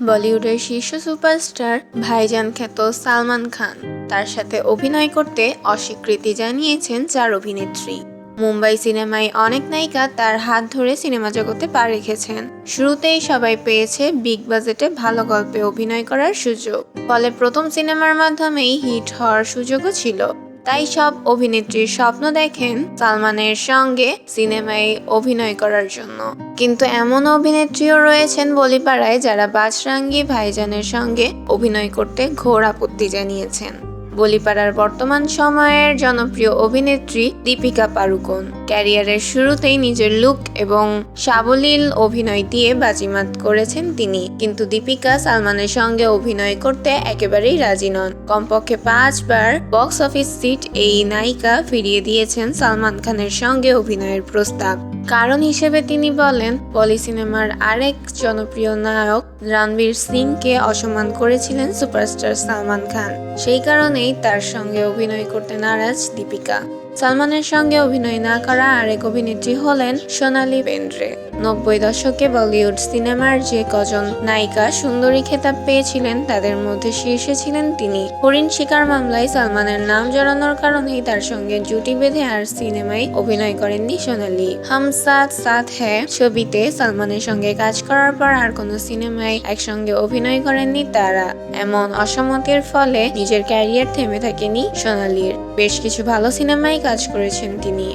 বলিউডের শীর্ষ সুপারস্টার ভাইজান খ্যাত সালমান খান। তার সাথে অভিনয় করতে অস্বীকৃতি জানিয়েছেন চার অভিনেত্রী। মুম্বাই সিনেমায় অনেক নায়িকা তার হাত ধরে সিনেমা জগতে পা রেখেছেন। শুরুতেই সবাই পেয়েছে বিগ বাজেটে ভালো গল্পে অভিনয় করার সুযোগ। ফলে প্রথম সিনেমার মাধ্যমেই হিট হওয়ার সুযোগও ছিল। তাই সব অভিনেত্রীর স্বপ্ন দেখেন সালমানের সঙ্গে সিনেমায় অভিনয় করার জন্য। কিন্তু এমন অভিনেত্রীও রয়েছেন বলিপাড়ায় যারা বাজরাঙ্গি ভাইজানের সঙ্গে অভিনয় করতে ঘোর আপত্তি জানিয়েছেন। বলিপাড়ার বর্তমান সময়ের জনপ্রিয় অভিনেত্রী দীপিকা পাড়ুকোন। ক্যারিয়ারের শুরুতেই নিজের লুক এবং সাবলীল অভিনয় দিয়ে বাজিমাত করেছেন তিনি। কিন্তু দীপিকা সালমানের সঙ্গে অভিনয় করতে একেবারেই রাজি নন। কমপক্ষে পাঁচবার বক্স অফিস সিট এই নায়িকা ফিরিয়ে দিয়েছেন সালমান খানের সঙ্গে অভিনয়ের প্রস্তাব। কারণ হিসেবে তিনি বলেন পলি সিনেমার আরেক জনপ্রিয় নায়ক রণবীর সিংকে অসম্মান করেছিলেন সুপারস্টার সালমান খান। সেই কারণেই তার সঙ্গে অভিনয় করতে নারাজ দীপিকা। সালমানের সঙ্গে অভিনয় না করা আরেক অভিনেত্রী হলেন সোনালি বেন্দ্রে। নব্বই দশকে বলিউড সিনেমার যে কজন নায়িকা সুন্দরী খেতাব পেয়েছিলেন, তাদের মধ্যে শীর্ষে ছিলেন তিনি। হরিণ শিকার মামলায় সালমানের নাম জড়ানোর কারণেই তার সঙ্গে জুটি বেঁধে আর সিনেমায় অভিনয় করেননি সোনালি। হাম সাথ সাথ হ্যাঁ ছবিতে সালমানের সঙ্গে কাজ করার পর আর কোনো সিনেমায় একসঙ্গে অভিনয় করেননি তারা। এমন অসম্মতির ফলে নিজের ক্যারিয়ার থেমে থাকেনি সোনালির। বেশ কিছু ভালো সিনেমায় কাজ করেছেন তিনি।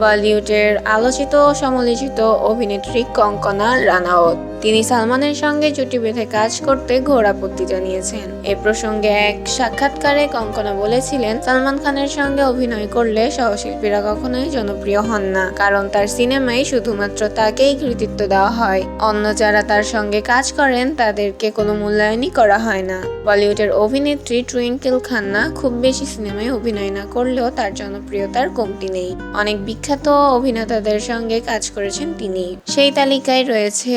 বলিউডের আলোচিত সমালোচিত অভিনেত্রী কঙ্কনা রানাওত তিনি সালমানের সঙ্গে জুটি বেঁধে কাজ করতে ঘোর আপত্তি জানিয়েছেন। এ প্রসঙ্গে এক সাক্ষাৎকারে কঙ্কনা বলেছিলেন, সালমান খানের সঙ্গে অভিনয় করলে সহশিল্পীরা কখনোই জনপ্রিয় হন না, কারণ তার সিনেমায় শুধুমাত্র তাকেই কৃতিত্ব দেওয়া হয়। অন্য যারা তার সঙ্গে কাজ করেন, তাদেরকে কোনো মূল্যায়নই করা হয় না। বলিউডের অভিনেত্রী টুইঙ্কেল খান্না খুব বেশি সিনেমায় অভিনয় না করলেও তার জনপ্রিয়তার কমতি নেই। অনেক বিখ্যাত অভিনেতাদের সঙ্গে কাজ করেছেন তিনি। সেই তালিকায় রয়েছে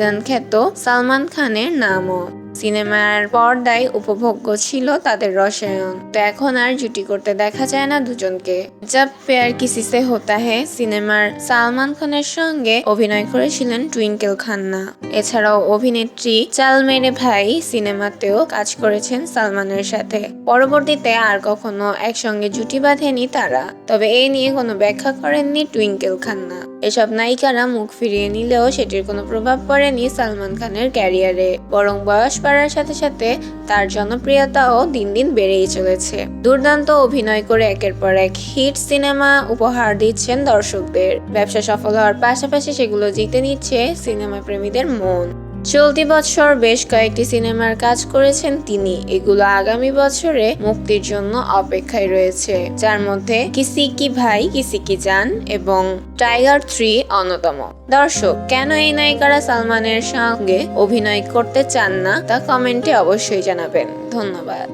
ভাইজান খ্যাত সালমান খানের নামও। সিনেমার পর্দায় উপভোগ্য ছিল তাদের রসায়ন। তো এখন আর জুটি করতে দেখা যায় না দুজনকে। জব পেয়ার কিসিসে হোতা হে সিনেমার সালমান খানের সঙ্গে অভিনয় করেছিলেন টুইঙ্কেল খান্না। এছাড়াও অভিনেত্রী চাল মেরে ভাই সিনেমাতেও কাজ করেছেন সালমানের সাথে। পরবর্তীতে আর কখনো একসঙ্গে জুটি বাঁধেনি তারা। তবে এ নিয়ে কোনো ব্যাখ্যা করেননি টুইঙ্কেল খান্না। এসব নায়িকারা মুখ ফিরিয়ে নিলেও সেটির কোনো প্রভাব পড়েনি সালমান খানের ক্যারিয়ারে। বরং বয়স বাড়ার সাথে সাথে তার জনপ্রিয়তাও দিন দিন বেড়েই চলেছে। দুর্দান্ত অভিনয় করে একের পর এক হিট সিনেমা উপহার দিচ্ছেন দর্শকদের। ব্যবসা সফল হওয়ার পাশাপাশি সেগুলো জিতে নিচ্ছে সিনেমা প্রেমীদের মন। চলতি বছর বেশ কয়েকটি সিনেমার কাজ করেছেন তিনি। এগুলো আগামী বছরে মুক্তির জন্য অপেক্ষায় রয়েছে। যার মধ্যে কিসি কি ভাই, কিসি কি জান এবং টাইগার থ্রি অন্যতম। দর্শক, কেন এই নায়িকারা সালমানের সঙ্গে অভিনয় করতে চান না তা কমেন্টে অবশ্যই জানাবেন। ধন্যবাদ।